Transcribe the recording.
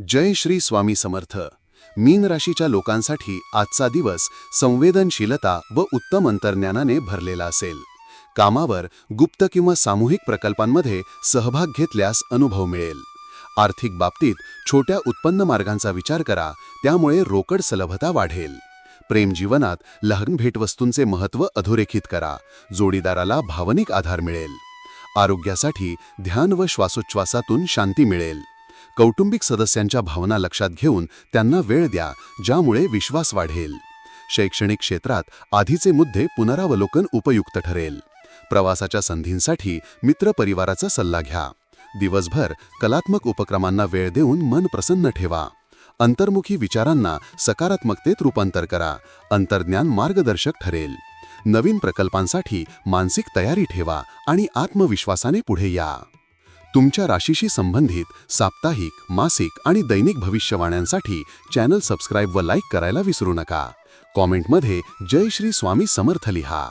जय श्री स्वामी समर्थ. मीन राशीच्या लोकांसाठी आजचा दिवस संवेदनशीलता व उत्तम अंतर्ज्ञानाने भरलेला असेल. कामावर गुप्त किंवा सामूहिक प्रकल्पांमध्ये सहभाग घेतल्यास अनुभव मिळेल. आर्थिक बाबतीत छोट्या उत्पन्न मार्गांचा विचार करा त्यामुळे रोकड सलभता वाढेल. प्रेम जीवनात लहान भेटवस्तूंचे महत्त्व अधोरेखित करा जोडीदाराला भावनिक आधार मिळेल. आरोग्यासाठी ध्यान व श्वासोच्छ्वासातून शांती मिळेल. कौटुंबिक सदस्यांच्या भावना लक्षात घेऊन त्यांना वेळ द्या ज्यामुळे विश्वास वाढेल. शैक्षणिक क्षेत्रात आधीचे मुद्दे पुनरावलोकन उपयुक्त ठरेल. प्रवासाच्या संधींसाठी मित्रपरिवाराचा सल्ला घ्या. दिवसभर कलात्मक उपक्रमांना वेळ देऊन मन प्रसन्न ठेवा. अंतर्मुखी विचारांना सकारात्मकतेत रूपांतर करा. अंतर्ज्ञान मार्गदर्शक ठरेल. नवीन प्रकल्पांसाठी मानसिक तयारी ठेवा आणि आत्मविश्वासाने पुढे या. तुमच्या राशीशी संबंधित साप्ताहिक मासिक आणि दैनिक भविष्यवाण्यांसाठी चॅनल सबस्क्राईब व लाईक करायला विसरू नका. कॉमेंटमध्ये जय श्री स्वामी समर्थ लिहा.